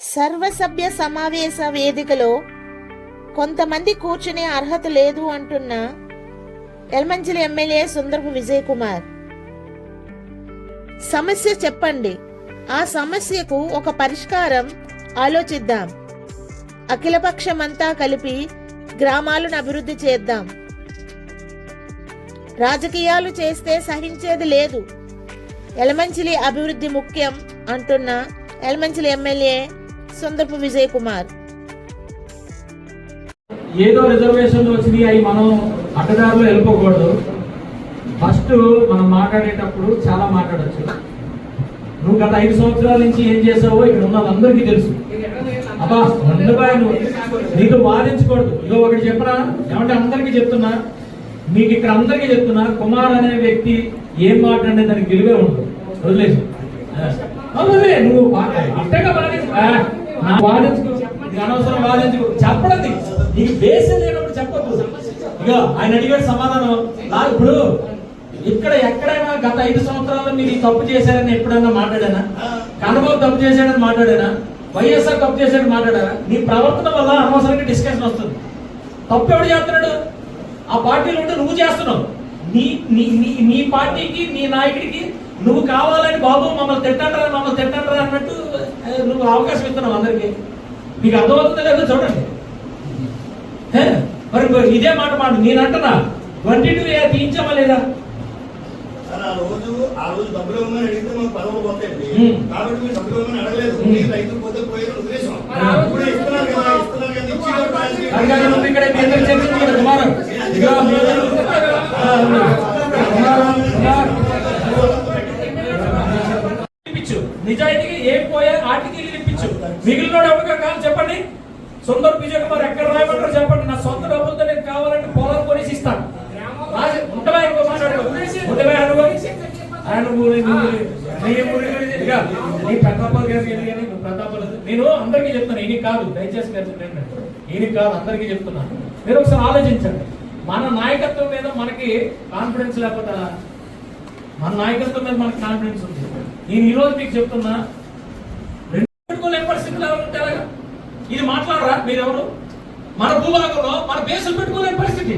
సర్వసభ్య సమావేశ వేదికలో కొంతమంది కూర్చునే అర్హత లేదు అంటున్న ఎల్మంచిలి ఎమ్మెల్యే సుందరపు విజయ్ కుమార్ సమస్య చెప్పండి. ఆ సమస్యకు ఒక పరిష్కారం ఆలోచిద్దాం. అఖిలపక్షమంతా కలిపి గ్రామాలను అభివృద్ధి చేద్దాం. రాజకీయాలు చేస్తే సహించేది లేదు. ఎలమంచిలి అభివృద్ధి ముఖ్యం అంటున్న ఎలమంచిలి ఎమ్మెల్యే సందర్భ విజయ్ కుమార్. ఏదో రిజర్వేషన్లు వచ్చినాయి అవి మనం అడ్డదారులు వెళ్ళిపోకూడదు. ఫస్ట్ మనం మాట్లాడేటప్పుడు చాలా మాట్లాడచ్చు. నువ్వు గత ఐదు సంవత్సరాల నుంచి ఏం చేసావో ఇక్కడ ఉన్న అందరికీ తెలుసు. అబ్బా ఉండబాయ్ నువ్వు నీతో వాదించకూడదు. ఇదో ఒకటి చెప్పరా ఏమంటే అందరికీ చెప్తున్నా. మీకు ఇక్కడ అందరికీ చెప్తున్నా కుమార్ అనే వ్యక్తి ఏం మాట్లాడే దానికి గెలివే ఉండదు. వదిలేసి నువ్వు అట్టగా వాదించు వాదించుకో అనవసరం వాదించుకో చెప్పడండి. నీకు బేస్ లేనప్పుడు చెప్పద్దు. ఇక ఆయన అడిగాడు సమాధానం. నా ఇప్పుడు ఇక్కడ ఎక్కడైనా గత ఐదు సంవత్సరాల్లో మీరు తప్పు చేశారని ఎప్పుడైనా మాట్లాడానా? కన్నబాబు తప్పు చేశాడని మాట్లాడానా? వైఎస్ఆర్ తప్పు చేశాడని మాట్లాడారా? నీ ప్రవర్తన వల్ల అనవసరంగా డిస్కషన్ వస్తుంది. తప్పు ఎవడు చేస్తున్నాడు? ఆ పార్టీలో ఉంటే నువ్వు చేస్తున్నావు. నీ నీ నీ నీ పార్టీకి నీ నాయకుడికి నువ్వు కావాలని బాబు మమ్మల్ని తిట్టంటారా మమ్మల్ని తిట్టంటారా అన్నట్టు నువ్వు అవకాశం ఇస్తున్నావు అందరికి. మీకు అర్థమవుతుందో లేదో చూడండి? మరి ఇదే మాట మాట నేను అంటున్నా ట్వంటీ టూ ఏ తీయించామా లేదా? ఆ రోజు ఆ రోజు డబ్బులు ఇవ్వమని అడిగితే మాకు పదవులు పోతాయండి మ్మ్. కాబట్టి మీరు డబ్బులు ఇవ్వమని అడగలేదు. మ్మ్. మీరు రైతులు పోతే పోయారు ఉద్దేశం. ఆ. ఇప్పుడు ఇస్తున్నారు కదా ఇస్తున్నారు కదా ఇచ్చి కూడా ఏ అడిగారు ఏం ఆర్టికల్ ఇప్పించు. మిగిలిన ఎవరిగా కాదు చెప్పండి. సుందర్ విజయ్ కుమార్ ఎక్కడ రాయమంటారు చెప్పండి. నా సొంత డబ్బులతో నేను కావాలంటే పొలాలు కొనేసి ఇస్తాను. ఉంటవా ఇంకో ఉంటవా ఆయన నీ ప్రతాపాలు ప్రతాపాలు నేను అందరికీ చెప్తాను ఈయన కాదు. దయచేసి ఈయన కాదు అందరికీ చెప్తున్నాను మీరు ఒకసారి ఆలోచించండి. మన నాయకత్వం మీద మనకి కాన్ఫిడెన్స్ లేకపోతే మన నాయకత్వం మీద మనకి కాన్ఫిడెన్స్ ఉంది. నేను ఈ రోజు మీకు చెప్తున్నా పరిస్థితులు ఎవరు ఇది మాట్లాడరా? మీరెవరు? మన భూభాగంలో మన బేసులు పెట్టుకోలేని పరిస్థితి.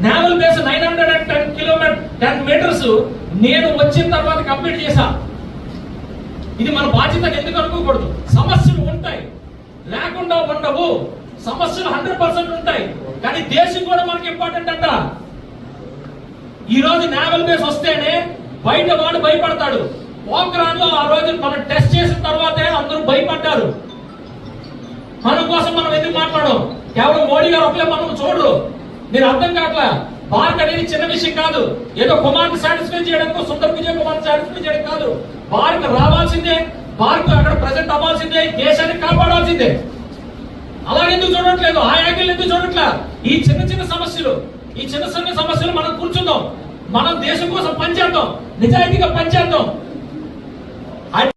Naval base nine hundred and ten kilometre ten metres నేను వచ్చిన తర్వాత కంప్లీట్ చేశా. ఇది మన బాధ్యత ఎందుకు అనుకోకూడదు? సమస్యలు ఉంటాయి. లేకుండా ఉండవు. సమస్యలు హండ్రెడ్ పర్సెంట్ ఉంటాయి. కానీ దేశం కూడా మనకి ఇంపార్టెంట్ అంట. ఈ రోజు నేవల్ బేస్ వస్తేనే బయట వాడు భయపడతాడు. పోక్రాన్లో ఆ రోజు మనం టెస్ట్ చేసిన తర్వాతే అందరూ భయపడ్డారు. మన కోసం మనం ఎందుకు మాట్లాడడం? కేవలం మోడీ గారు ఒకలే మనం చూడరు. మీరు అర్థం కావట్లా? భారత్ అనేది చిన్న విషయం కాదు. ఏదో కుమార్ సాటిస్ఫై చేయడానికి సుందర్ విజయ్ కుమార్ సాటిస్ఫై చేయడం కాదు. భారత్ రావాల్సిందే. భారత్ అక్కడ ప్రజెంట్ అవ్వాల్సిందే. దేశాన్ని కాపాడాల్సిందే. అలాగెందుకు చూడట్లేదు? ఆ యాంగిల్ ఎందుకు చూడట్లా? ఈ చిన్న చిన్న సమస్యలు ఈ చిన్న చిన్న సమస్యలు మనం కూర్చుందాం. మనం దేశం కోసం పనిచేద్దాం. నిజాయితీగా పనిచేద్దాం.